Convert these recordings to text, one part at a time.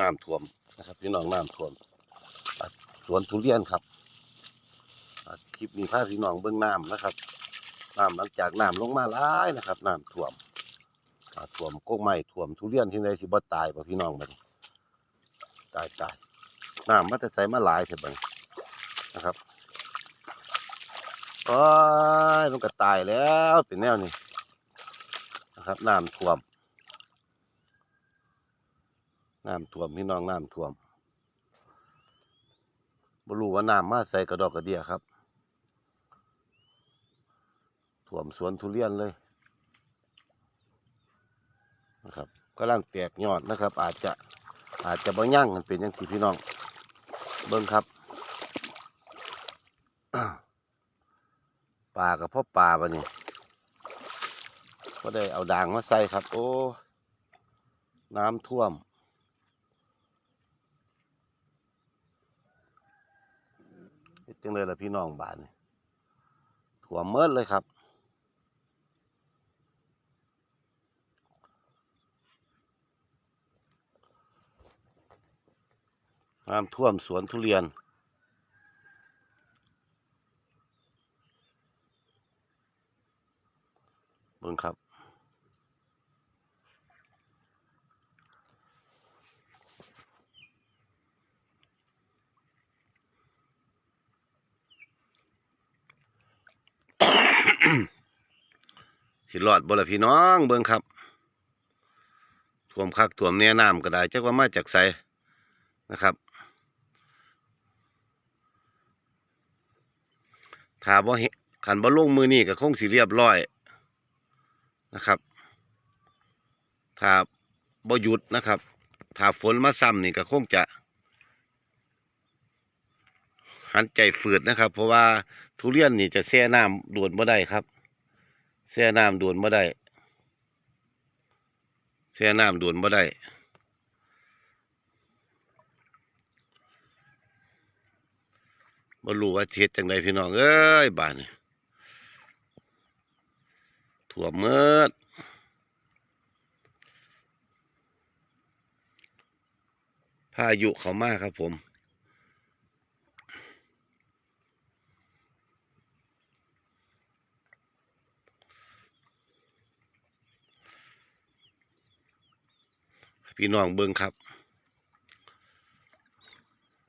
น้ำท่วมนะครับพี่น้องน้ำท่วมสวนทุเรียนครับคลิปนี้พาพี่น้องเบื้องน้ำนะครับน้ำหลังจากน้ำลงมาหลายนะครับน้ำท่วมท่วมกกไม้ท่วมทุเรียนที่ใดสิบ่ตายป่ะพี่น้องบัดตายตายน้ำมันจะใส่มาหลายเถอะบัดนี้นะครับโอ้ยมันก็ตายแล้วเป็นแนวนี้นะครับน้ำท่วม น้ำท่วมพี่น้องน้ำท่วมบรู้ว่าน้ำมาใส่กระดอกกระเดียครับท่วมสวนทุเรียนเลยนะครับกำลังแตกยอดนะครับ อาจจะอาจจะบ่ยั่งมันเป็นยังสีพี่น้อง เบิ่งครับปลากับพ่อปลาปะนี่ก็ได้เอาด่างมาใส่ครับ โอ้ น้ำท่วม เฮ็ด จังเลยล่ะพี่น้องบ้านนี่ถั่วมเมิดเลยครับ น้ำท่วมสวนทุเรียน เบิ่งครับ สิรอดบ่ละพี่น้องเบิ่งครับท่วมคักท่วมแน่น้ำก็ได้จักว่ามาจากไสนะครับถ้าบ่เห็ขันบ่ลงมือนี่ก็คงสิเรียบร้อยนะครับถ้าบ่หยุดนะครับถ้าฝนมาซ้ำนี่ก็คงจะหันใจฝืดนะครับ เพราะว่าทุเรียนนี่จะแช่น้ำด่วนบ่ได้ครับ แช่น้ำด่วนบ่ได้แช่น้ำด่วนบ่ได้บ่รู้ว่าเฮ็ดจังไดพี่น้องเอ้ยบ้านนี่ท่วมเมิดพายุเขามากครับผม พี่น้องเบิ่งครับ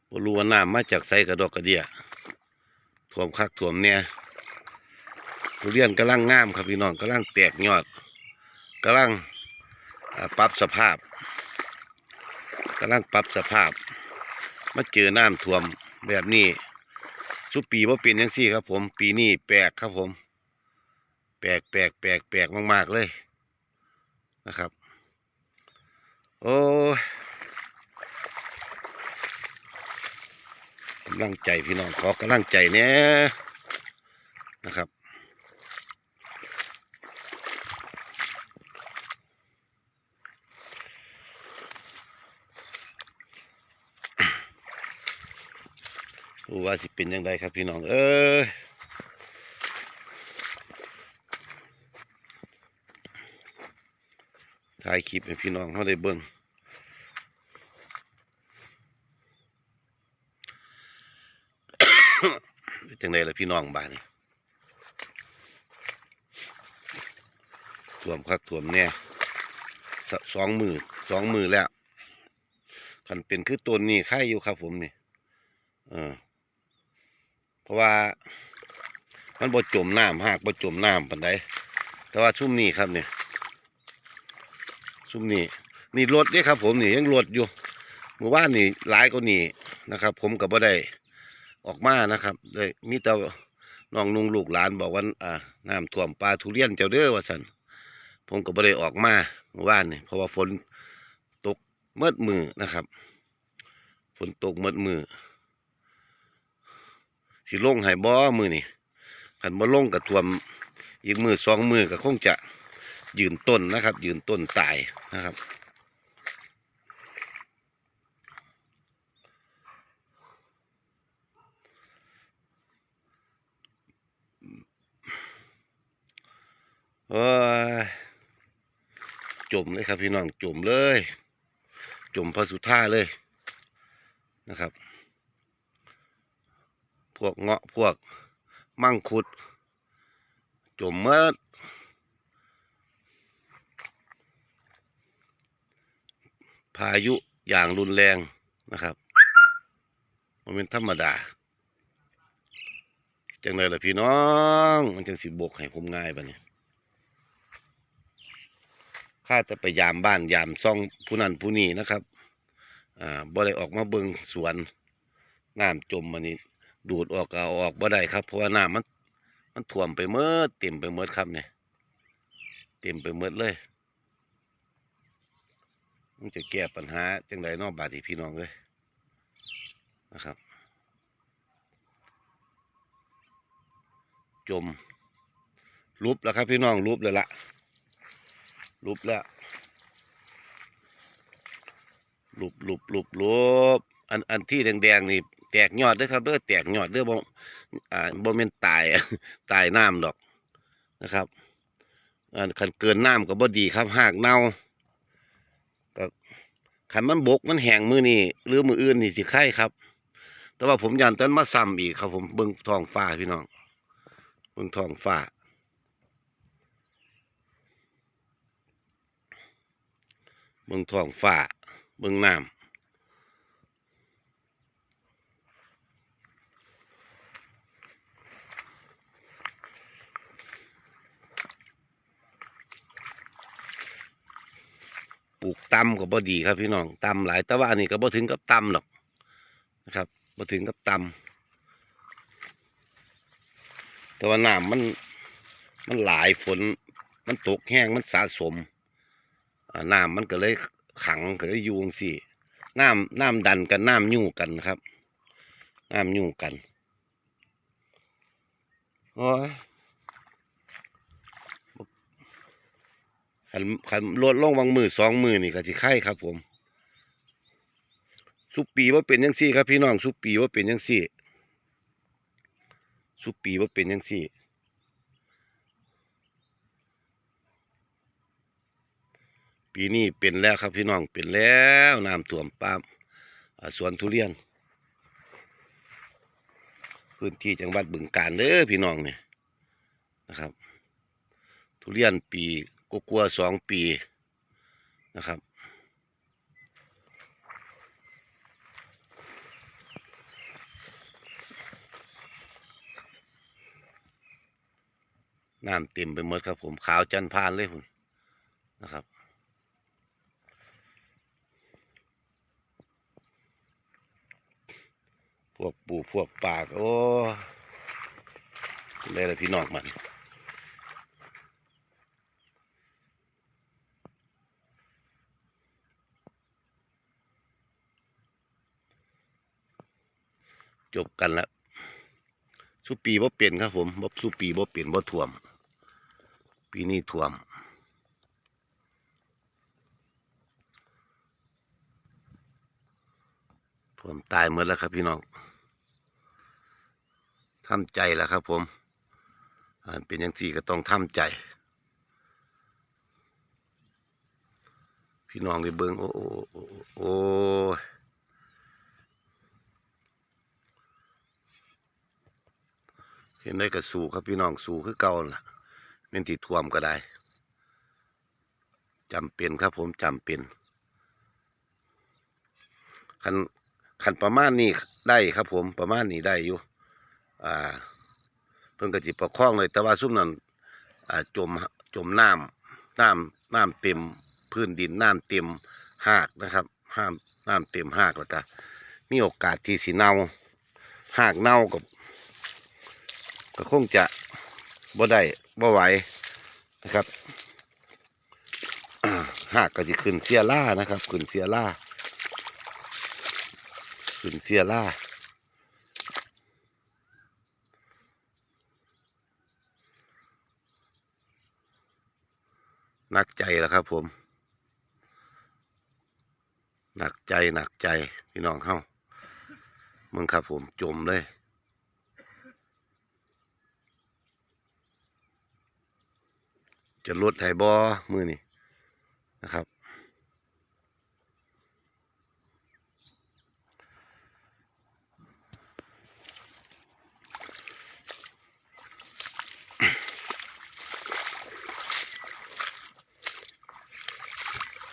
บรูว่าน้ำมาจากไสกระดอกกระเดียท่วมคักท่วมเนี่ยทุเรียนกำลังงามครับพี่น้องกำลังแตกยอดกำลังอ่าปรับสภาพกำลังปรับสภาพ มาเจอน้ำท่วมแบบนี้สุปีว่าเป็นยังซี่ครับผม ปีนี้แปลกครับผม แปลกแปลกแปลกแปลกมาก ๆ เลยนะครับ โอ้ยกำลังใจพี่น้องขอกำลังใจเนี่ยนะครับดูว่าสิเป็นยังไงครับพี่น้องเอ้ย ถ่ายคลิปให้พี่น้องเขาได้เบิ่งจังไดล่ะพี่น้องบ้านนี่ท่วมคักท่วมแน่สสองมือสองมือแล้วคันเป็นคือต้นนี่ไข่อยู่ครับผมนี่เออเพราะว่า มันบ่จมน้ำหากบ่จมน้ำปานใดแต่ว่าชุ่มนี่ครับเนี่ย ชุ่มนี่นี่รถเด้ครับ ผมนี่ยังรถอยู่เมื่อวานนี่หลายกว่านี่นะครับ ผมก็บ่ได้ออกมานะครับเลยมีแต่น้องนุงลูกหลานบอกว่าอ่าน้ำท่วมปลาทุเรียนเจ้าเด้อว่าสันผมก็บ่ได้ออกมาเมื่อวานนี่เพราะว่าฝนตกเมืดมือนะครับ ฝนตกเมืดมือสิลงให้บ่มือนี่ขันบ่ลงกับท่วมอีกมือสองมือก็คงจะ ยืนต้นนะครับ ยืนต้นตายนะครับ โอ้ยจมเลยครับพี่น้องจมเลย จมพระสุธาเลยนะครับ พวกเงาะพวก มังคุด จมเมื่อ พายุอย่างรุนแรงนะครับมันเป็นธรรมดา จังเลยล่ะพี่น้อง มันจังสิบกให้ผมง่ายปะเนี่ยข้าจะไปยามบ้านยามซ่องผู้นั้นผู้นี้นะครับ อ่าบ่ได้ออกมาเบิงสวนน้ำจมมันนี่ดูดออกก็เอาออกบ่ได้ครับ เพราะว่าน้ำมัน มันท่วมไปเมื่อเต็มไปเมื่อครับเนี่ย เต็มไปเมื่อเลย มันจะแก้ปัญหาจังไดนอกบาดนีพี่น้องเลยนะครับ จมรูปแล้วครับพี่น้องรูปเลยละรูปแล้วรูปรูปรูปรูปอันอันที่แดงๆนี่แตกยอดด้อครับเด้อแตกยอดเด้อบ่อ่าบ่แม่นตายตายน้ำดอกนะครับอันคันเกินน้ำก็บ่ดีครับหากเน่า ขันมันบกมันแห้งมือนี่หรือมืออื่นนี่สิไข่ครับ แต่ว่าผมยันต้นมาซ้ำอีกครับผมเบิ้งทองฟ้าพี่น้องเบิ้งทองฟ้าเบิ้งทองฟ้าเบิ้งน้ำ ลูกตำก็บ่ดีครับพี่น้องตำหลายแต่ว่าอันนี้ก็บ่ถึงกับตำหรอกนะครับบ่ถึงกับตำแต่ว่าน้ำมันมันหลายฝนมันตกแห้งมันสะสมน้ำมันก็เลยขังก็เลยยูงสิน้ำน้ำดันกันน้ำยู่กันครับน้ำยู่กันโอ้ย ขันขันลดลงบางมือสองมือนี่ก็สิไข่ครับ ผมสุปีว่าเป็นยังซี่ครับพี่น้องสุปีว่าเป็นยังซี่สุปีว่าเป็นยังสี่ปีนี้เป็นแล้วครับพี่น้องเป็นแล้วน้ำท่วมปามสวนทุเรียน พื้นที่จังหวัดบึงกาฬเด้อพี่น้องเนี่ยนะครับ ทุเรียนปี กกลัวสองปีนะครับน้ำเต็มไปหมดครับผมขาวจันพานเลยคุณนะครับ พวกปูพวกปากโอ้เลยละพี่น้องมัน จบกันแล้วสุปีบ่เปลี่ยนครับผมบ่สุปีบ่เปลี่ยนบ่ท่วม ปีนี้ท่วม ท่วมตายหมดแล้วครับพี่น้องทำใจแล้วครับผมอ่าเป็นอย่างสี่ก็ต้องทำใจ พี่น้องได้เบิ้งโอ้โอ้โอ้โอ้ยเห็นได้กระสูครับพี่น้องสูคือเก่าล่ะเป็นที่ท่วมก็ได้จำเป็นครับผมจำเป็นคันคันประมาณนี้ได้ครับ ผมประมาณนี้ได้อยู่อ่าเพิ่นก็จิประคองเลยแต่ว่าซุ่มนั้นอ่าจมจมน้ำน้ำน้ำเต็ม พื้นดินน้ำเต็มหากนะครับห้ามน้ำเต็มหากแล้วก็มีโอกาสที่สิเน่าหากเน่ากับ ก็คงจะบ่ได้บ่ไหวนะครับหากก็จะขึ้นเสียล่านะครับ ขึ้นเสียล่า ขึ้นเสียล่าหนักใจแล้วครับผมหนักใจหนักใจพี่น้องเฮามึงครับผมจมเลย จะลดไฮบอมือนี่นะครับ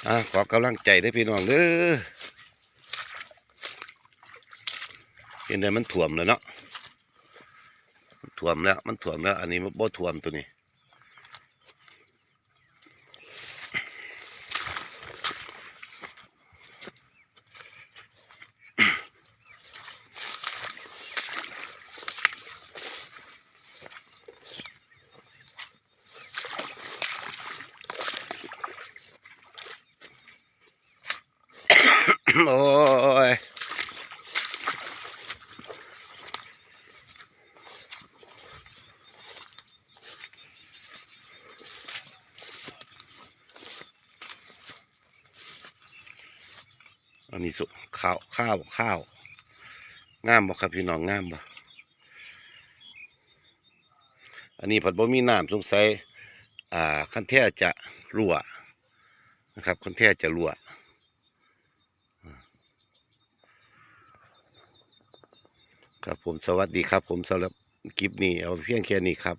อะขอกำลังใจได้พี่น้องเด้อเห็นไหมมันถ่วมแล้วเนาะถ่วมแล้ว มันถ่วมแล้ว อันนี้มันบ่ถ่วมตัวนี้ โอ้ยอันนี้สุข้าวข้าวข้าวงามบ่ครับพี่น้องงามบ่อันนี้ผัดบ่มีน้ำสงสัยอ่าคันแท้จะรั่วนะครับคันแท้จะรั่ว ครับผมสวัสดีครับ ผมสำหรับคลิปนี้เอาเพียงแค่นี้ครับ